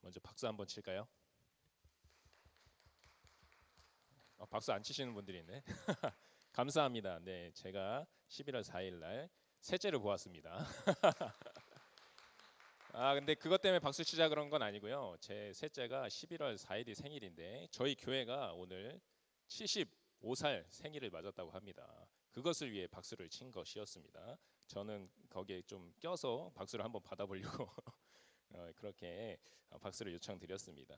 먼저 박수 한번 칠까요? 어, 박수 안 치시는 분들이 있네. 감사합니다. 네, 제가 11월 4일 날 셋째를 보았습니다. 아, 근데 그것 때문에 박수 치자 그런 건 아니고요. 제 셋째가 11월 4일이 생일인데 저희 교회가 오늘 75살 생일을 맞았다고 합니다. 그것을 위해 박수를 친 것이었습니다. 저는 거기에 좀 껴서 박수를 한번 받아보려고 어, 그렇게 어, 박수를 요청드렸습니다.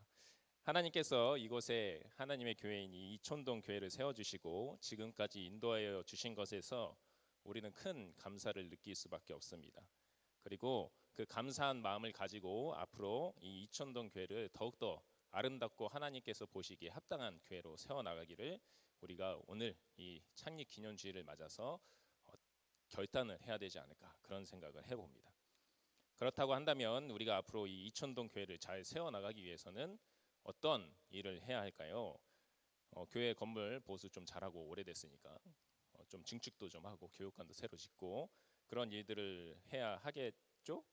하나님께서 이곳에 하나님의 교회인 이 이촌동 교회를 세워주시고 지금까지 인도하여 주신 것에서 우리는 큰 감사를 느낄 수밖에 없습니다. 그리고 그 감사한 마음을 가지고 앞으로 이 이촌동 교회를 더욱더 아름답고 하나님께서 보시기에 합당한 교회로 세워 나가기를 우리가 오늘 이 창립 기념주의를 맞아서 어, 결단을 해야 되지 않을까 그런 생각을 해봅니다. 그렇다고 한다면 우리가 앞으로 이 이천동 교회를 잘 세워 나가기 위해서는 어떤 일을 해야 할까요? 어, 교회 건물 보수 좀 잘하고 오래됐으니까 어, 좀 증축도 좀 하고 교육관도 새로 짓고 그런 일들을 해야 하겠죠?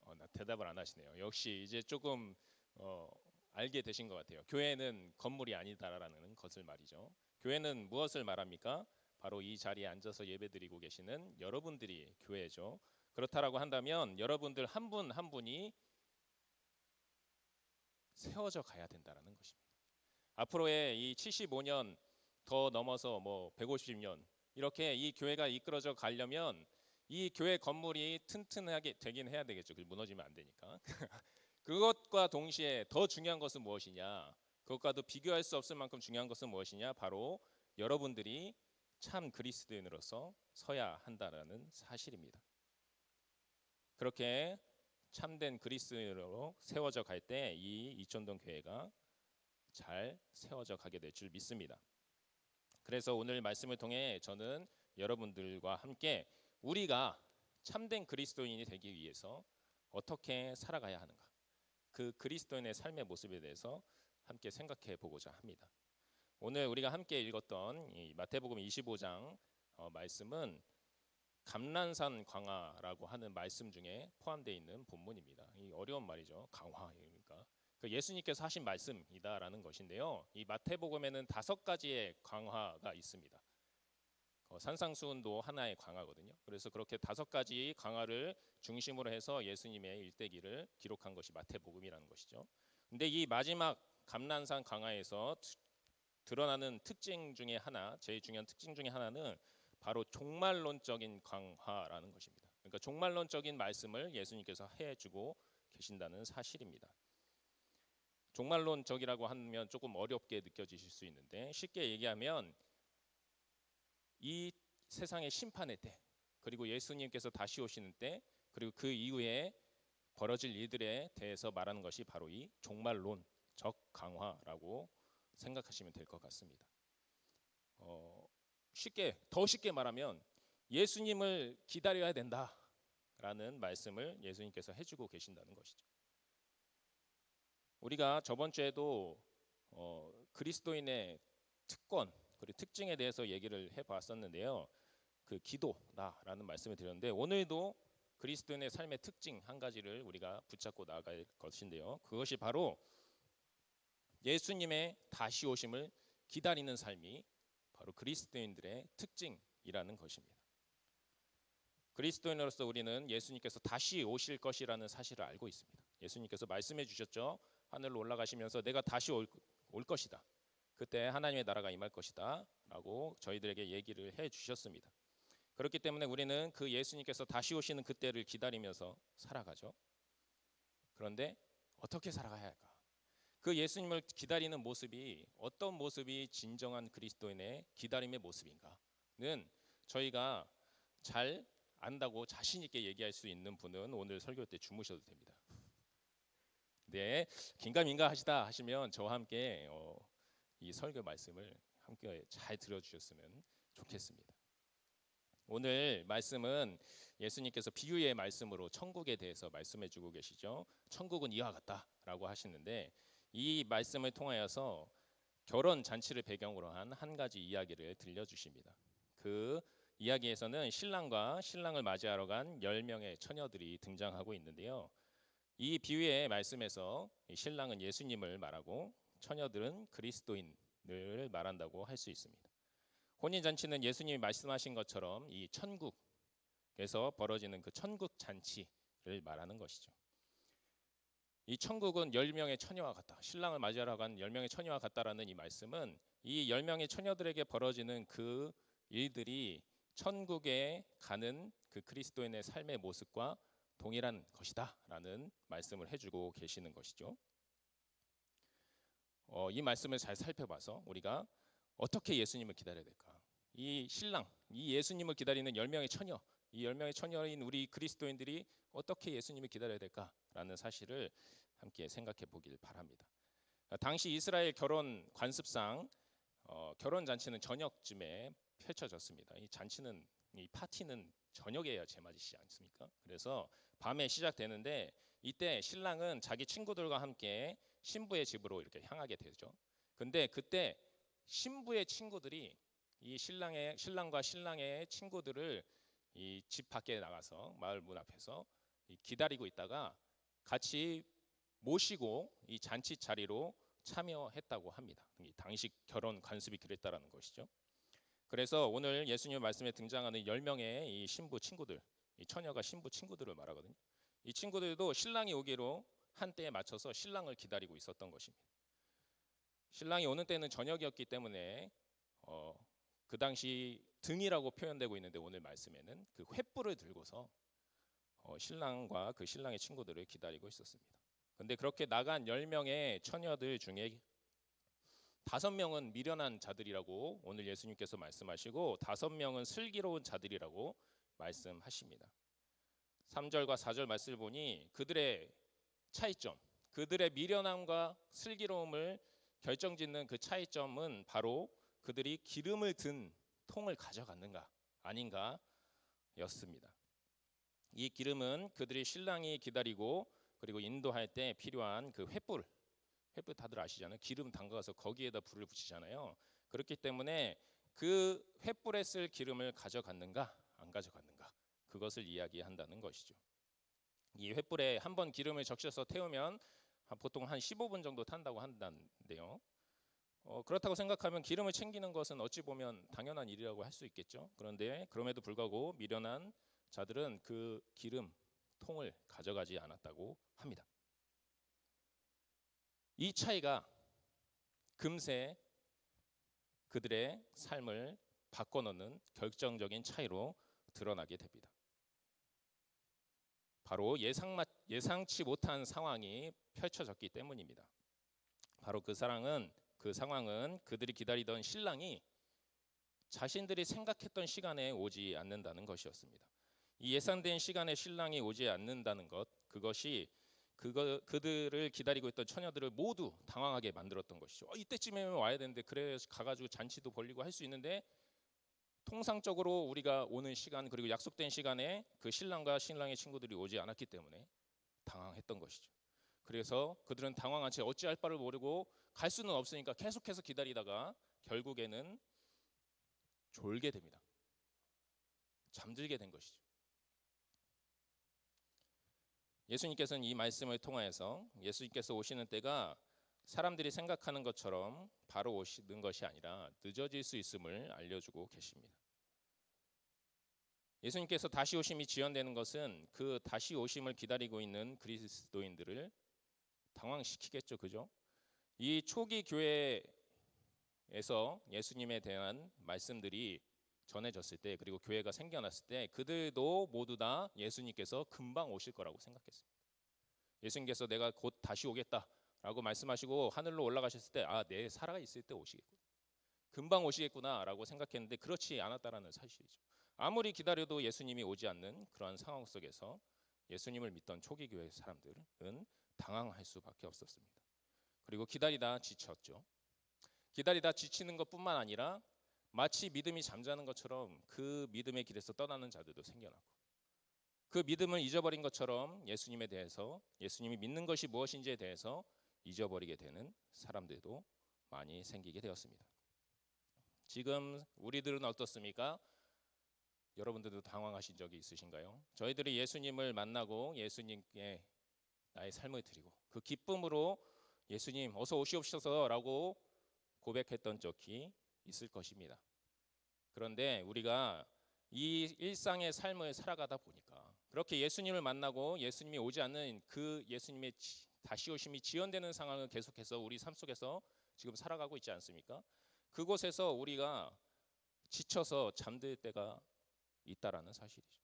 어, 나 대답을 안 하시네요. 역시 이제 조금 어, 알게 되신 것 같아요. 교회는 건물이 아니다라는 것을 말이죠. 교회는 무엇을 말합니까? 바로 이 자리에 앉아서 예배드리고 계시는 여러분들이 교회죠. 그렇다라고 한다면 여러분들 한 분 한 분이 세워져 가야 된다라는 것입니다. 앞으로의 이 75년 더 넘어서 뭐 150년 이렇게 이 교회가 이끌어져 가려면 이 교회 건물이 튼튼하게 되긴 해야 되겠죠. 그 무너지면 안 되니까. 그것과 동시에 더 중요한 것은 무엇이냐? 그것과도 비교할 수 없을 만큼 중요한 것은 무엇이냐? 바로 여러분들이 참 그리스도인으로서 서야 한다라는 사실입니다. 그렇게 참된 그리스도인으로 세워져 갈 때 이 이촌동 교회가 잘 세워져 가게 될 줄 믿습니다. 그래서 오늘 말씀을 통해 저는 여러분들과 함께 우리가 참된 그리스도인이 되기 위해서 어떻게 살아가야 하는가 그 그리스도인의 삶의 모습에 대해서 함께 생각해 보고자 합니다. 오늘 우리가 함께 읽었던 이 마태복음 25장 어, 말씀은 감난산 강화라고 하는 말씀 중에 포함되어 있는 본문입니다. 이 어려운 말이죠. 강화입니까? 그 예수님께서 하신 말씀이다라는 것인데요. 이 마태복음에는 다섯 가지의 강화가 있습니다. 어, 산상수훈도 하나의 강화거든요. 그래서 그렇게 다섯 가지 강화를 중심으로 해서 예수님의 일대기를 기록한 것이 마태복음이라는 것이죠. 근데 이 마지막 감난산 강화에서 드러나는 특징 중에 하나, 제일 중요한 특징 중에 하나는 바로 종말론적인 강화라는 것입니다. 그러니까 종말론적인 말씀을 예수님께서 해주고 계신다는 사실입니다. 종말론적이라고 하면 조금 어렵게 느껴지실 수 있는데 쉽게 얘기하면 이 세상의 심판의 때 그리고 예수님께서 다시 오시는 때 그리고 그 이후에 벌어질 일들에 대해서 말하는 것이 바로 이 종말론 적 강화라고 생각하시면 될 것 같습니다. 어, 쉽게 더 쉽게 말하면 예수님을 기다려야 된다라는 말씀을 예수님께서 해주고 계신다는 것이죠. 우리가 저번 주에도 어, 그리스도인의 특권 그리고 특징에 대해서 얘기를 해봤었는데요. 그 기도다라는 말씀을 드렸는데 오늘도 그리스도인의 삶의 특징 한 가지를 우리가 붙잡고 나아갈 것인데요. 그것이 바로 예수님의 다시 오심을 기다리는 삶이 바로 그리스도인들의 특징이라는 것입니다. 그리스도인으로서 우리는 예수님께서 다시 오실 것이라는 사실을 알고 있습니다. 예수님께서 말씀해 주셨죠. 하늘로 올라가시면서 내가 다시 올, 올 것이다. 그때 하나님의 나라가 임할 것이다 라고 저희들에게 얘기를 해 주셨습니다. 그렇기 때문에 우리는 그 예수님께서 다시 오시는 그때를 기다리면서 살아가죠. 그런데 어떻게 살아가야 할까? 그 예수님을 기다리는 모습이 어떤 모습이 진정한 그리스도인의 기다림의 모습인가는 저희가 잘 안다고 자신 있게 얘기할 수 있는 분은 오늘 설교 때 주무셔도 됩니다. 네, 긴가민가 하시다 하시면 저와 함께 어, 이 설교 말씀을 함께 잘 들어주셨으면 좋겠습니다. 오늘 말씀은 예수님께서 비유의 말씀으로 천국에 대해서 말씀해 주고 계시죠. 천국은 이와 같다라고 하시는데 이 말씀을 통하여서 결혼 잔치를 배경으로 한 한 가지 이야기를 들려주십니다. 그 이야기에서는 신랑과 신랑을 맞이하러 간 10명의 처녀들이 등장하고 있는데요. 이 비유의 말씀에서 이 신랑은 예수님을 말하고 처녀들은 그리스도인을 말한다고 할 수 있습니다. 혼인 잔치는 예수님이 말씀하신 것처럼 이 천국에서 벌어지는 그 천국 잔치를 말하는 것이죠. 이 천국은 10명의 처녀와 같다. 신랑을 맞이하러 간 10명의 처녀와 같다라는 이 말씀은 이 10명의 처녀들에게 벌어지는 그 일들이 천국에 가는 그 그리스도인의 삶의 모습과 동일한 것이다라는 말씀을 해주고 계시는 것이죠. 어, 이 말씀을 잘 살펴봐서 우리가 어떻게 예수님을 기다려야 될까? 이 신랑, 이 예수님을 기다리는 10명의 처녀, 이 10명의 처녀인 우리 그리스도인들이 어떻게 예수님을 기다려야 될까라는 사실을 함께 생각해 보길 바랍니다. 당시 이스라엘 결혼 관습상 어, 결혼 잔치는 저녁쯤에 펼쳐졌습니다. 이 잔치는 이 파티는 저녁에야 제맛이지 않습니까? 그래서 밤에 시작되는데 이때 신랑은 자기 친구들과 함께 신부의 집으로 이렇게 향하게 되죠. 근데 그때 신부의 친구들이 이 신랑의 신랑과 신랑의 친구들을 이 집 밖에 나가서 마을 문 앞에서 이 기다리고 있다가 같이 모시고 이 잔치 자리로 참여했다고 합니다. 이 당시 결혼 관습이 그랬다라는 것이죠. 그래서 오늘 예수님 말씀에 등장하는 10명의 이 신부 친구들, 이 처녀가 신부 친구들을 말하거든요. 이 친구들도 신랑이 오기로 한 때에 맞춰서 신랑을 기다리고 있었던 것입니다. 신랑이 오는 때는 저녁이었기 때문에 어, 그 당시 등이라고 표현되고 있는데 오늘 말씀에는 그 횃불을 들고서 어, 신랑과 그 신랑의 친구들을 기다리고 있었습니다. 근데 그렇게 나간 10명의 처녀들 중에 다섯 명은 미련한 자들이라고 오늘 예수님께서 말씀하시고 다섯 명은 슬기로운 자들이라고 말씀하십니다. 3절과 4절 말씀을 보니 그들의 차이점, 그들의 미련함과 슬기로움을 결정짓는 그 차이점은 바로 그들이 기름을 든 통을 가져갔는가 아닌가 였습니다. 이 기름은 그들이 신랑이 기다리고 그리고 인도할 때 필요한 그 횃불, 횃불 다들 아시잖아요. 기름 담가서 거기에다 불을 붙이잖아요. 그렇기 때문에 그 횃불에 쓸 기름을 가져갔는가 안 가져갔는가 그것을 이야기한다는 것이죠. 이 횃불에 한 번 기름을 적셔서 태우면 보통 한 15분 정도 탄다고 한다는데요. 어, 그렇다고 생각하면 기름을 챙기는 것은 어찌 보면 당연한 일이라고 할 수 있겠죠. 그런데 그럼에도 불구하고 미련한 자들은 그 기름 통을 가져가지 않았다고 합니다. 이 차이가 금세 그들의 삶을 바꿔놓는 결정적인 차이로 드러나게 됩니다. 바로 예상 예상치 못한 상황이 펼쳐졌기 때문입니다. 바로 그 사랑은 그 상황은 그들이 기다리던 신랑이 자신들이 생각했던 시간에 오지 않는다는 것이었습니다. 이 예상된 시간에 신랑이 오지 않는다는 것 그것이 그거 그들을 기다리고 있던 처녀들을 모두 당황하게 만들었던 것이죠. 어, 이때쯤에면 와야 되는데 그래 가가지고 잔치도 벌리고 할 수 있는데 통상적으로 우리가 오는 시간 그리고 약속된 시간에 그 신랑과 신랑의 친구들이 오지 않았기 때문에 당황했던 것이죠. 그래서 그들은 당황한 채 어찌할 바를 모르고 갈 수는 없으니까 계속해서 기다리다가 결국에는 졸게 됩니다. 잠들게 된 것이죠. 예수님께서는 이 말씀을 통하여서 예수님께서 오시는 때가 사람들이 생각하는 것처럼 바로 오시는 것이 아니라 늦어질 수 있음을 알려주고 계십니다. 예수님께서 다시 오심이 지연되는 것은 그 다시 오심을 기다리고 있는 그리스도인들을 당황시키겠죠, 그죠? 이 초기 교회에서 예수님에 대한 말씀들이 전해졌을 때 그리고 교회가 생겨났을 때 그들도 모두 다 예수님께서 금방 오실 거라고 생각했습니다. 예수님께서 내가 곧 다시 오겠다라고 말씀하시고 하늘로 올라가셨을 때 아, 내 살아 있을 때 오시겠구나. 금방 오시겠구나라고 생각했는데 그렇지 않았다라는 사실이죠. 아무리 기다려도 예수님이 오지 않는 그러한 상황 속에서 예수님을 믿던 초기 교회 사람들은 당황할 수밖에 없었습니다. 그리고 기다리다 지쳤죠. 기다리다 지치는 것뿐만 아니라 마치 믿음이 잠자는 것처럼 그 믿음의 길에서 떠나는 자들도 생겨나고 그 믿음을 잊어버린 것처럼 예수님에 대해서 예수님이 믿는 것이 무엇인지에 대해서 잊어버리게 되는 사람들도 많이 생기게 되었습니다. 지금 우리들은 어떻습니까? 여러분들도 당황하신 적이 있으신가요? 저희들이 예수님을 만나고 예수님께 나의 삶을 드리고 그 기쁨으로 예수님 어서 오시옵소서라고 고백했던 적이 있을 것입니다. 그런데 우리가 이 일상의 삶을 살아가다 보니까 그렇게 예수님을 만나고 예수님이 오지 않는 그 예수님의 지- 다시 오심이 지연되는 상황을 계속해서 우리 삶 속에서 지금 살아가고 있지 않습니까? 그곳에서 우리가 지쳐서 잠들 때가 있다라는 사실이죠.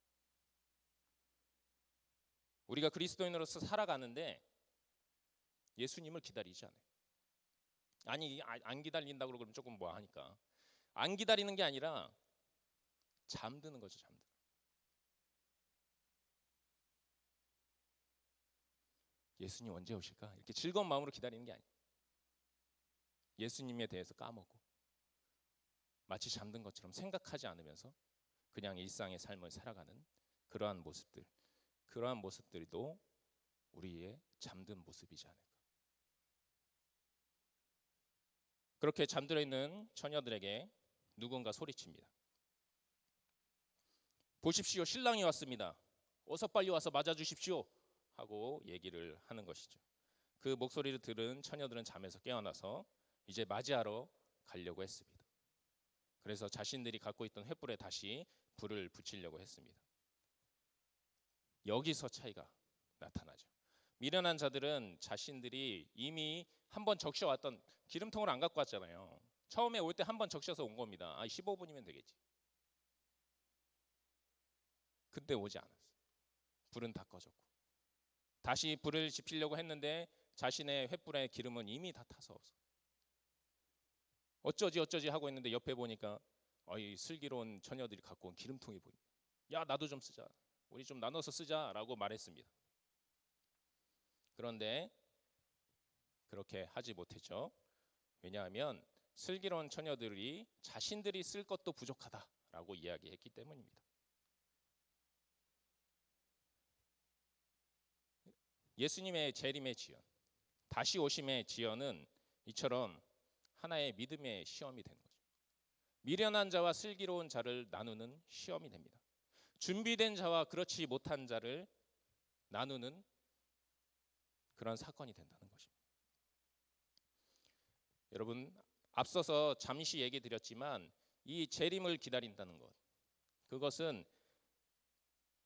우리가 그리스도인으로서 살아가는데 예수님을 기다리지 않아요. 아니 아- 안 기다린다고 그러면 조금 뭐 하니까 안 기다리는 게 아니라 잠드는 거죠 잠드. 예수님 언제 오실까 이렇게 즐거운 마음으로 기다리는 게 아니에요. 예수님에 대해서 까먹고 마치 잠든 것처럼 생각하지 않으면서 그냥 일상의 삶을 살아가는 그러한 모습들, 그러한 모습들도 우리의 잠든 모습이지 않을까. 그렇게 잠들어 있는 처녀들에게 누군가 소리칩니다. 보십시오, 신랑이 왔습니다. 어서 빨리 와서 맞아 주십시오. 하고 얘기를 하는 것이죠. 그 목소리를 들은 처녀들은 잠에서 깨어나서 이제 맞이하러 가려고 했습니다. 그래서 자신들이 갖고 있던 횃불에 다시 불을 붙이려고 했습니다. 여기서 차이가 나타나죠. 미련한 자들은 자신들이 이미 한 번 적셔왔던 기름통을 안 갖고 왔잖아요. 처음에 올 때 한 번 적셔서 온 겁니다. 아, 15분이면 되겠지. 근데 오지 않았어. 불은 다 꺼졌고. 다시 불을 지피려고 했는데 자신의 횃불에 기름은 이미 다 타서 없어. 어쩌지 어쩌지 하고 있는데 옆에 보니까 어이 슬기로운 처녀들이 갖고 온 기름통이 보입니다. 야 나도 좀 쓰자. 우리 좀 나눠서 쓰자라고 말했습니다. 그런데 그렇게 하지 못했죠. 왜냐하면 슬기로운 처녀들이 자신들이 쓸 것도 부족하다라고 이야기했기 때문입니다. 예수님의 재림의 지연, 다시 오심의 지연은 이처럼 하나의 믿음의 시험이 되는 거죠. 미련한 자와 슬기로운 자를 나누는 시험이 됩니다. 준비된 자와 그렇지 못한 자를 나누는 그런 사건이 된다는 것입니다. 여러분 앞서서 잠시 얘기 드렸지만 이 재림을 기다린다는 것 그것은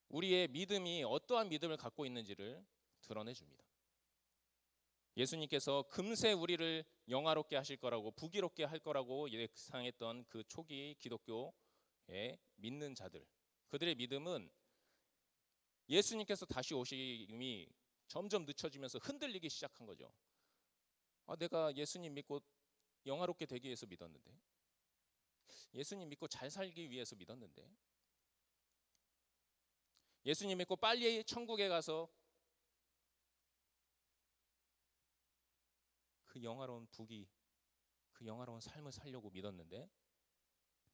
우리의 믿음이 어떠한 믿음을 갖고 있는지를 드러내 줍니다. 예수님께서 금세 우리를 영화롭게 하실 거라고 부기롭게 할 거라고 예상했던 그 초기 기독교의 믿는 자들 그들의 믿음은 예수님께서 다시 오심이 점점 늦춰지면서 흔들리기 시작한 거죠. 아, 내가 예수님 믿고 영화롭게 되기 위해서 믿었는데, 예수님 믿고 잘 살기 위해서 믿었는데, 예수님 믿고 빨리 천국에 가서 그 영화로운 부귀, 그 영화로운 삶을 살려고 믿었는데,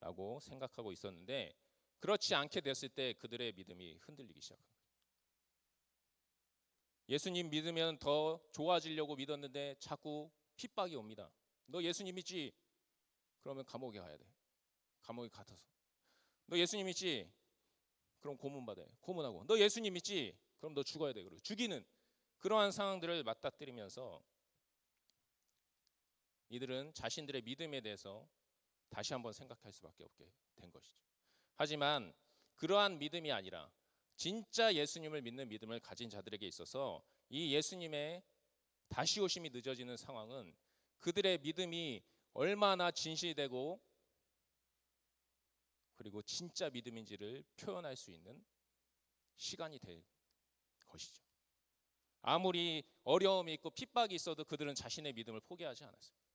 라고 생각하고 있었는데, 그렇지 않게 됐을 때 그들의 믿음이 흔들리기 거예요. 예수님 믿으면 더 좋아지려고 믿었는데 자꾸 핍박이 옵니다. 너 예수님 믿지? 그러면 감옥에 가야 돼. 감옥에 갇혀서. 너 예수님 믿지? 그럼 고문 받아요. 고문하고. 너 예수님 믿지? 그럼 너 죽어야 돼. 그리고 죽이는 그러한 상황들을 맞닥뜨리면서 이들은 자신들의 믿음에 대해서 다시 한번 생각할 수밖에 없게 된 것이죠. 하지만 그러한 믿음이 아니라 진짜 예수님을 믿는 믿음을 가진 자들에게 있어서 이 예수님의 다시 오심이 늦어지는 상황은 그들의 믿음이 얼마나 진실되고 그리고 진짜 믿음인지를 표현할 수 있는 시간이 될 것이죠. 아무리 어려움이 있고 핍박이 있어도 그들은 자신의 믿음을 포기하지 않았습니다.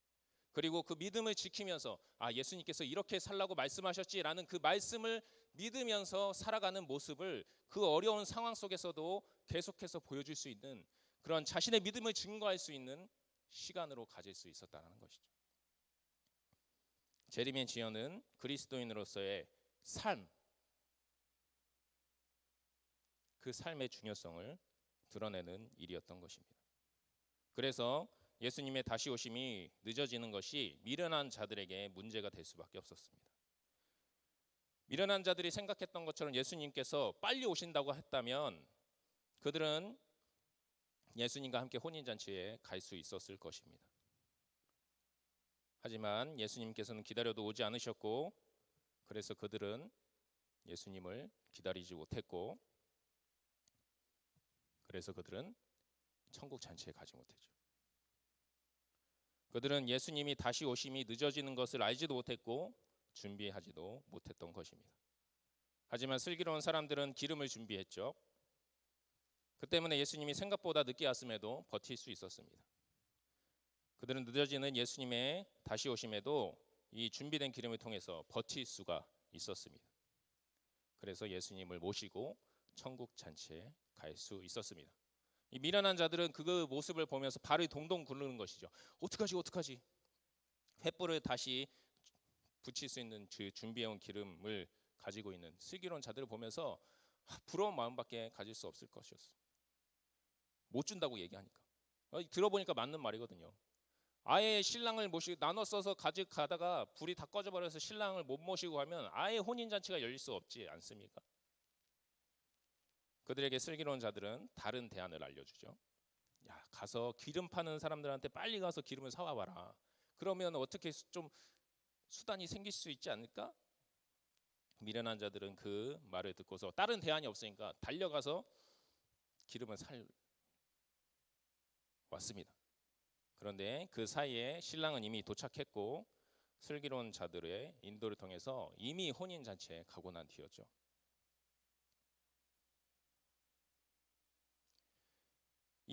그리고 그 믿음을 지키면서 아 예수님께서 이렇게 살라고 말씀하셨지라는 그 말씀을 믿으면서 살아가는 모습을 그 어려운 상황 속에서도 계속해서 보여줄 수 있는 그런 자신의 믿음을 증거할 수 있는 시간으로 가질 수 있었다는 것이죠. 제리멘 지연은 그리스도인으로서의 삶, 그 삶의 중요성을 드러내는 일이었던 것입니다. 그래서 예수님의 다시 오심이 늦어지는 것이 미련한 자들에게 문제가 될 수밖에 없었습니다. 미련한 자들이 생각했던 것처럼 예수님께서 빨리 오신다고 했다면 그들은 예수님과 함께 혼인잔치에 갈 수 있었을 것입니다. 하지만 예수님께서는 기다려도 오지 않으셨고 그래서 그들은 예수님을 기다리지 못했고 그래서 그들은 천국 잔치에 가지 못했죠. 그들은 예수님이 다시 오심이 늦어지는 것을 알지도 못했고 준비하지도 못했던 것입니다. 하지만 슬기로운 사람들은 기름을 준비했죠. 그 때문에 예수님이 생각보다 늦게 왔음에도 버틸 수 있었습니다. 그들은 늦어지는 예수님의 다시 오심에도 이 준비된 기름을 통해서 버틸 수가 있었습니다. 그래서 예수님을 모시고 천국 잔치에 갈 수 있었습니다. 이 미련한 자들은 그 모습을 보면서 발을 동동 구르는 것이죠. 어떡하지 어떡하지? 횃불을 다시 붙일 수 있는 그 준비해온 기름을 가지고 있는 슬기로운 자들을 보면서 아, 부러운 마음밖에 가질 수 없을 것이었어. 못 준다고 얘기하니까 어, 들어보니까 맞는 말이거든요. 아예 신랑을 모시 나눠 써서 가지 가다가 불이 다 꺼져 버려서 신랑을 못 모시고 가면 아예 혼인 잔치가 열릴 수 없지 않습니까? 그들에게 슬기로운 자들은 다른 대안을 알려주죠. 야 가서 기름 파는 사람들한테 빨리 가서 기름을 사와 봐라. 그러면 어떻게 좀 수단이 생길 수 있지 않을까? 미련한 자들은 그 말을 듣고서 다른 대안이 없으니까 달려가서 기름을 살 왔습니다. 그런데 그 사이에 신랑은 이미 도착했고 슬기로운 자들의 인도를 통해서 이미 혼인 잔치에 가고 난 뒤였죠.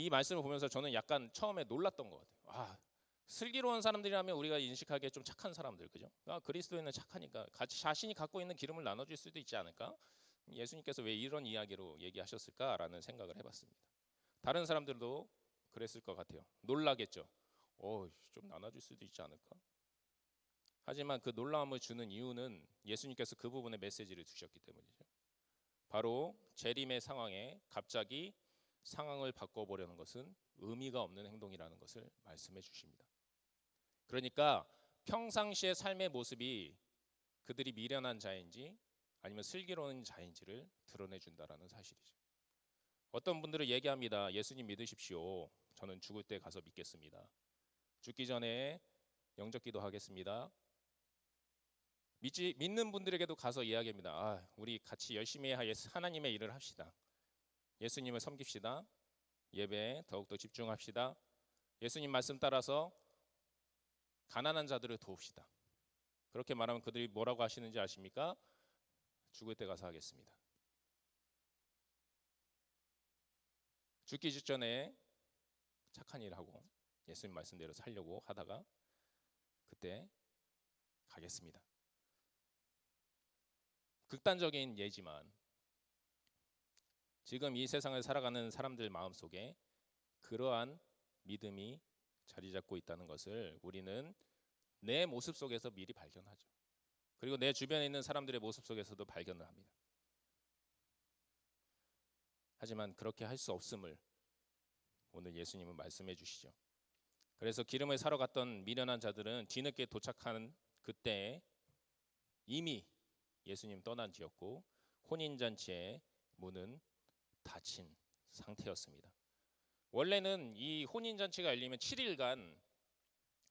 이 말씀을 보면서 저는 약간 처음에 놀랐던 것 같아요. 아, 슬기로운 사람들이라면 우리가 인식하기에 좀 착한 사람들, 그죠? 아, 그리스도인은 착하니까 같이 자신이 갖고 있는 기름을 나눠줄 수도 있지 않을까? 예수님께서 왜 이런 이야기로 얘기하셨을까라는 생각을 해봤습니다. 다른 사람들도 그랬을 것 같아요. 놀라겠죠. 어, 좀 나눠줄 수도 있지 않을까? 하지만 그 놀라움을 주는 이유는 예수님께서 그 부분에 메시지를 주셨기 때문이죠. 바로 재림의 상황에 갑자기 상황을 바꿔보려는 것은 의미가 없는 행동이라는 것을 말씀해 주십니다. 그러니까 평상시의 삶의 모습이 그들이 미련한 자인지 아니면 슬기로운 자인지를 드러내 준다라는 사실이죠. 어떤 분들은 얘기합니다. 예수님 믿으십시오. 저는 죽을 때 가서 믿겠습니다. 죽기 전에 영접 기도하겠습니다. 믿지 믿는 분들에게도 가서 이야기합니다. 아, 우리 같이 열심히 하나님의 일을 합시다. 예수님을 섬깁시다. 예배에 더욱더 집중합시다. 예수님 말씀 따라서 가난한 자들을 도웁시다. 그렇게 말하면 그들이 뭐라고 하시는지 아십니까? 죽을 때 가서 하겠습니다. 죽기 직전에 착한 일 하고 예수님 말씀대로 살려고 하다가 그때 가겠습니다. 극단적인 예지만 지금 이 세상을 살아가는 사람들 마음 속에 그러한 믿음이 자리 잡고 있다는 것을 우리는 내 모습 속에서 미리 발견하죠. 그리고 내 주변에 있는 사람들의 모습 속에서도 발견을 합니다. 하지만 그렇게 할 수 없음을 오늘 예수님은 말씀해 주시죠. 그래서 기름을 사러 갔던 미련한 자들은 뒤늦게 도착하는 그때 이미 예수님 떠난 뒤였고 혼인 잔치의 문은 닫힌 상태였습니다. 원래는 이 혼인 잔치가 열리면 7일간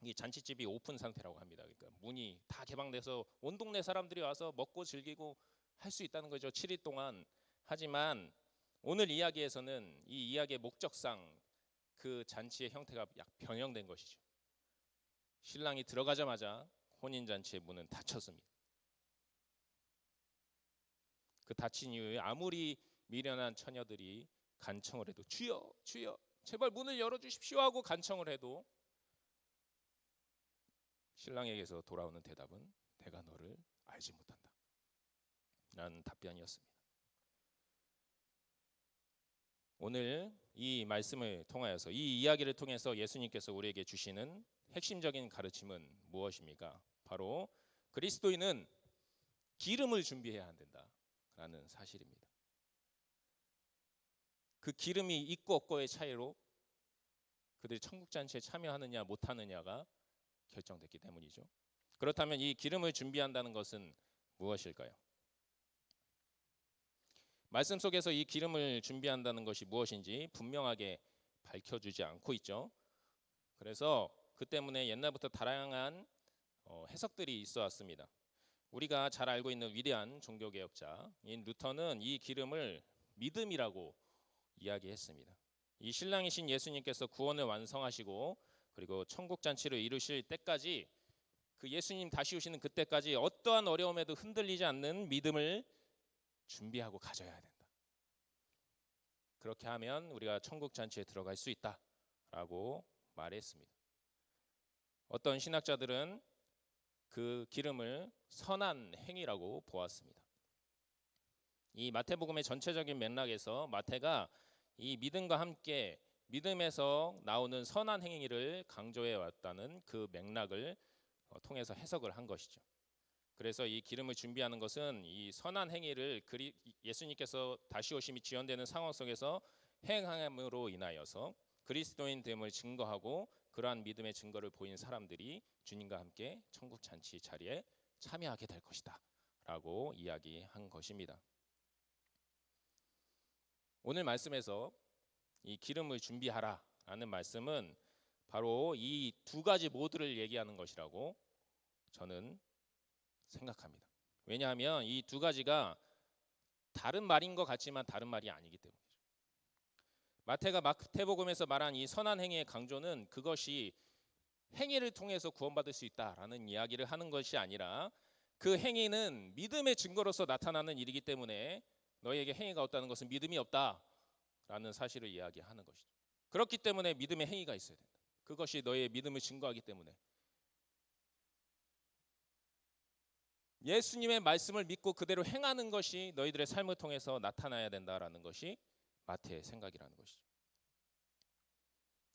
이 잔치집이 오픈 상태라고 합니다. 그러니까 문이 다 개방돼서 온 동네 사람들이 와서 먹고 즐기고 할 수 있다는 거죠. 7일 동안. 하지만 오늘 이야기에서는 이 이야기의 목적상 그 잔치의 형태가 약 변형된 것이죠. 신랑이 들어가자마자 혼인 잔치의 문은 닫혔습니다. 그 닫힌 이후에 아무리 미련한 처녀들이 간청을 해도 주여 주여 제발 문을 열어 주십시오 하고 간청을 해도 신랑에게서 돌아오는 대답은 내가 너를 알지 못한다. 라는 답변이었습니다. 오늘 이 말씀을 통하여서 이 이야기를 통해서 예수님께서 우리에게 주시는 핵심적인 가르침은 무엇입니까? 바로 그리스도인은 기름을 준비해야 한다 라는 사실입니다. 그 기름이 있고 없고의 차이로 그들이 천국 잔치에 참여하느냐 못하느냐가 결정됐기 때문이죠. 그렇다면 이 기름을 준비한다는 것은 무엇일까요? 말씀 속에서 이 기름을 준비한다는 것이 무엇인지 분명하게 밝혀주지 않고 있죠. 그래서 그 때문에 옛날부터 다양한 어, 해석들이 있어 왔습니다. 우리가 잘 알고 있는 위대한 종교개혁자인 루터는 이 기름을 믿음이라고 이야기했습니다. 이 신랑이신 예수님께서 구원을 완성하시고 그리고 천국 잔치를 이루실 때까지 그 예수님 다시 오시는 그때까지 어떠한 어려움에도 흔들리지 않는 믿음을 준비하고 가져야 된다. 그렇게 하면 우리가 천국 잔치에 들어갈 수 있다라고 말했습니다. 어떤 신학자들은 그 기름을 선한 행위라고 보았습니다. 이 마태복음의 전체적인 맥락에서 마태가 이 믿음과 함께 믿음에서 나오는 선한 행위를 강조해 왔다는 그 맥락을 어, 통해서 해석을 한 것이죠. 그래서 이 기름을 준비하는 것은 이 선한 행위를 예수님께서 다시 오심이 지연되는 상황 속에서 행함으로 인하여서 그리스도인 됨을 증거하고 그러한 믿음의 증거를 보인 사람들이 주님과 함께 천국 잔치 자리에 참여하게 될 것이다 라고 이야기한 것입니다. 오늘 말씀에서 이 기름을 준비하라라는 말씀은 바로 이 두 가지 모두를 얘기하는 것이라고 저는 생각합니다. 왜냐하면 이 두 가지가 다른 말인 것 같지만 다른 말이 아니기 때문이죠. 마태가 마태복음에서 말한 이 선한 행위의 강조는 그것이 행위를 통해서 구원받을 수 있다라는 이야기를 하는 것이 아니라 그 행위는 믿음의 증거로서 나타나는 일이기 때문에 너희에게 행위가 없다는 것은 믿음이 없다라는 사실을 이야기하는 것이죠. 그렇기 때문에 믿음의 행위가 있어야 된다. 그것이 너의 믿음을 증거하기 때문에 예수님의 말씀을 믿고 그대로 행하는 것이 너희들의 삶을 통해서 나타나야 된다라는 것이 마태의 생각이라는 것이죠.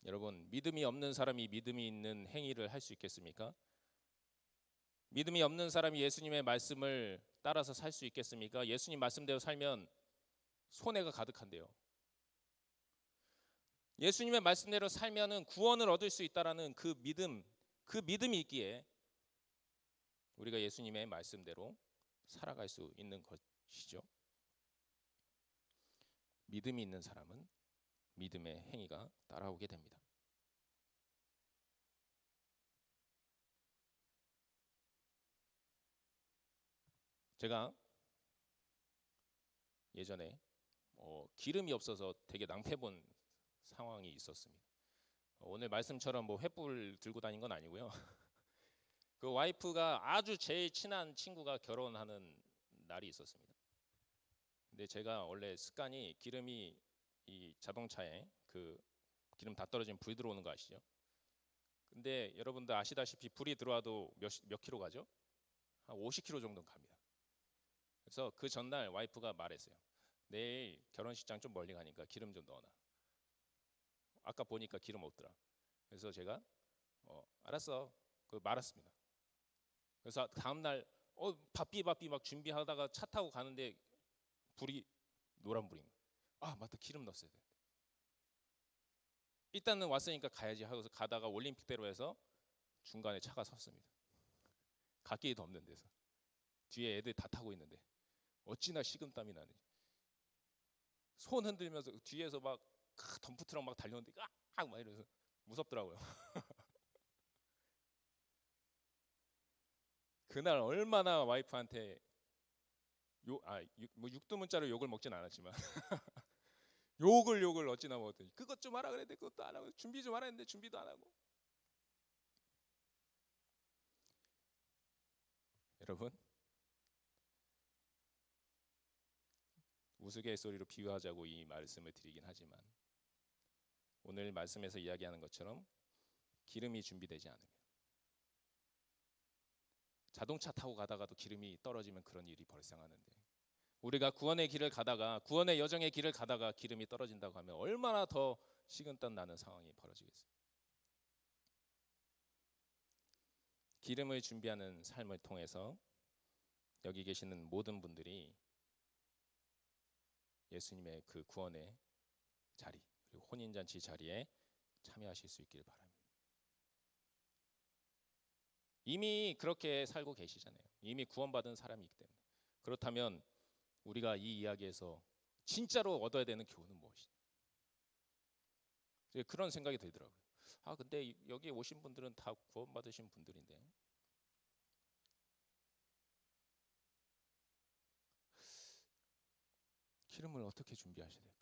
여러분, 믿음이 없는 사람이 믿음이 있는 행위를 할 수 있겠습니까? 믿음이 없는 사람이 예수님의 말씀을 따라서 살 수 있겠습니까? 예수님 말씀대로 살면 손해가 가득한데요. 예수님의 말씀대로 살면은 구원을 얻을 수 있다라는 그 믿음, 그 믿음이 있기에 우리가 예수님의 말씀대로 살아갈 수 있는 것이죠. 믿음이 있는 사람은 믿음의 행위가 따라오게 됩니다. 제가 예전에 어, 기름이 없어서 되게 낭패본 상황이 있었습니다. 어, 오늘 말씀처럼 뭐 횃불 들고 다닌 건 아니고요. 그 와이프가 아주 제일 친한 친구가 결혼하는 날이 있었습니다. 근데 제가 원래 습관이 기름이 이 자동차에 그 기름 다 떨어지면 불 들어오는 거 아시죠? 근데 여러분들 아시다시피 불이 들어와도 몇, 몇 킬로 가죠? 한 50킬로 정도는 갑니다. 그래서 그 전날 와이프가 말했어요. 내일 결혼식장 좀 멀리 가니까 기름 좀 넣어놔. 아까 보니까 기름 없더라. 그래서 제가 어, 알았어. 그 말았습니다. 그래서 다음 날 어, 바삐 바삐 막 준비하다가 차 타고 가는데 불이 노란 불인. 아 맞다 기름 넣었어야 돼. 일단은 왔으니까 가야지 하고서 가다가 올림픽대로에서 중간에 차가 섰습니다. 갈 길도 없는 데서 뒤에 애들 다 타고 있는데 어찌나 식은땀이 나는지. 손 흔들면서 뒤에서 막 덤프트럭 막 달려오는데 깍막 이러면서 무섭더라고요. 그날 얼마나 와이프한테 요아뭐 육두문자로 욕을 먹진 않았지만. 욕을 욕을 어찌나 먹었더니 그것 좀 하라 그랬는데 그것도 안 하고 준비 좀 하라 했는데 준비도 안 하고. 여러분 우스갯소리로 비유하자고 이 말씀을 드리긴 하지만 오늘 말씀에서 이야기하는 것처럼 기름이 준비되지 않으면 자동차 타고 가다가도 기름이 떨어지면 그런 일이 발생하는데 우리가 구원의 길을 가다가 구원의 여정의 길을 가다가 기름이 떨어진다고 하면 얼마나 더 식은땀 나는 상황이 벌어지겠어요. 기름을 준비하는 삶을 통해서 여기 계시는 모든 분들이 예수님의 그 구원의 자리 그리고 혼인잔치 자리에 참여하실 수 있길 바랍니다. 이미 그렇게 살고 계시잖아요. 이미 구원받은 사람이기 때문에. 그렇다면 우리가 이 이야기에서 진짜로 얻어야 되는 교훈은 무엇이냐? 그런 생각이 들더라고요. 아 근데 이- 여기 오신 분들은 다 구원받으신 분들인데 기름을 어떻게 준비하셔야 될까?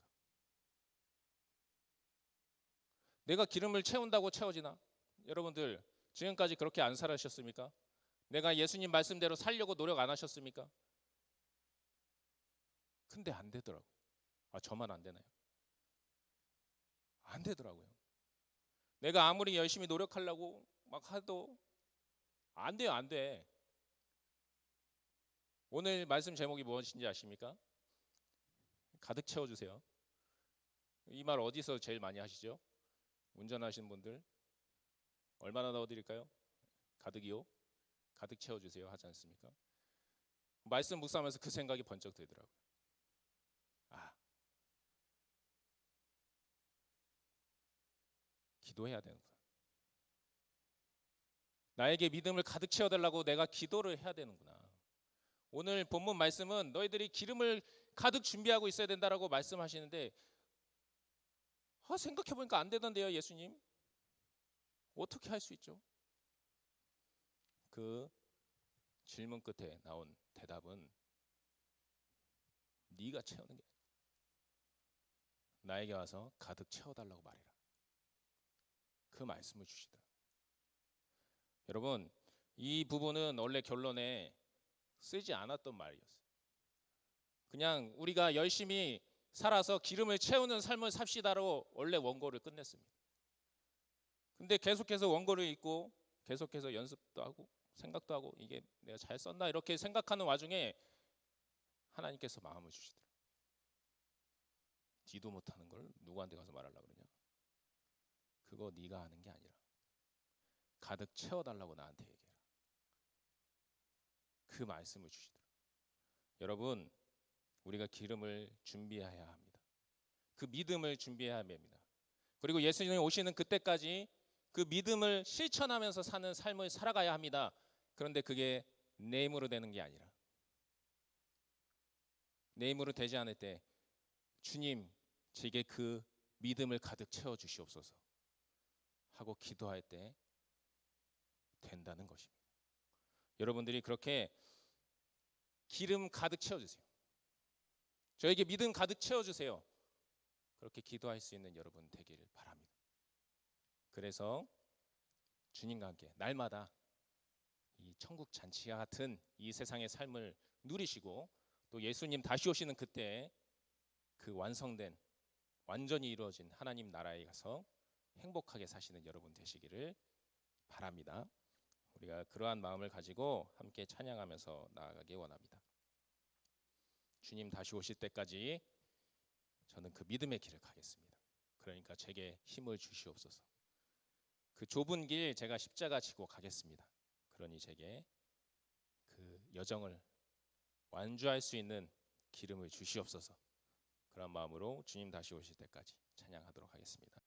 내가 기름을 채운다고 채워지나? 여러분들 지금까지 그렇게 안 살아셨습니까? 내가 예수님 말씀대로 살려고 노력 안 하셨습니까? 근데 안 되더라고. 아 저만 안 되나요? 안 되더라고요. 내가 아무리 열심히 노력하려고 막 해도 안 돼요, 안 돼. 오늘 말씀 제목이 무엇인지 아십니까? 가득 채워주세요. 이 말 어디서 제일 많이 하시죠? 운전하시는 분들 얼마나 넣어드릴까요? 가득이요? 가득 채워주세요 하지 않습니까? 말씀 묵상하면서 그 생각이 번쩍 들더라고요. 아, 기도해야 되는구나. 나에게 믿음을 가득 채워달라고 내가 기도를 해야 되는구나. 오늘 본문 말씀은 너희들이 기름을 가득 준비하고 있어야 된다라고 말씀하시는데 아, 생각해 보니까 안 되던데요, 예수님. 어떻게 할 수 있죠? 그 질문 끝에 나온 대답은 네가 채우는 게. 나에게 와서 가득 채워달라고 말해라. 그 말씀을 주시더라. 여러분, 이 부분은 원래 결론에 쓰지 않았던 말이었어요. 그냥 우리가 열심히 살아서 기름을 채우는 삶을 삽시다로 원래 원고를 끝냈습니다. 근데 계속해서 원고를 읽고 계속해서 연습도 하고 생각도 하고 이게 내가 잘 썼나 이렇게 생각하는 와중에 하나님께서 마음을 주시더라. 지도 못하는 걸 누구한테 가서 말하려고 그러냐? 그거 네가 하는 게 아니라 가득 채워달라고 나한테 얘기해라. 그 말씀을 주시더라. 여러분 우리가 기름을 준비해야 합니다. 그 믿음을 해야 합니다. 그리고 예수님이 오시는 그때까지 그 믿음을 실천하면서 사는 삶을 살아가야 합니다. 그런데 그게 내 힘으로 되는 게 아니라 내 힘으로 되지 않을 때 주님 제게 그 믿음을 가득 채워 주시옵소서 하고 기도할 때 된다는 것입니다. 여러분들이 그렇게 기름 가득 채워 주세요. 저에게 믿음 가득 채워 주세요. 그렇게 기도할 수 있는 여러분 되기를 바랍니다. 그래서 주님과 함께 날마다 이 천국 잔치와 같은 이 세상의 삶을 누리시고 또 예수님 다시 오시는 그때 그 완성된 완전히 이루어진 하나님 나라에 가서 행복하게 사시는 여러분 되시기를 바랍니다. 우리가 그러한 마음을 가지고 함께 찬양하면서 나아가기 원합니다. 주님 다시 오실 때까지 저는 그 믿음의 길을 가겠습니다. 그러니까 제게 힘을 주시옵소서. 그 좁은 길 제가 십자가 지고 가겠습니다. 그러니 제게 그 여정을 완주할 수 있는 기름을 주시옵소서. 그런 마음으로 주님 다시 오실 때까지 찬양하도록 하겠습니다.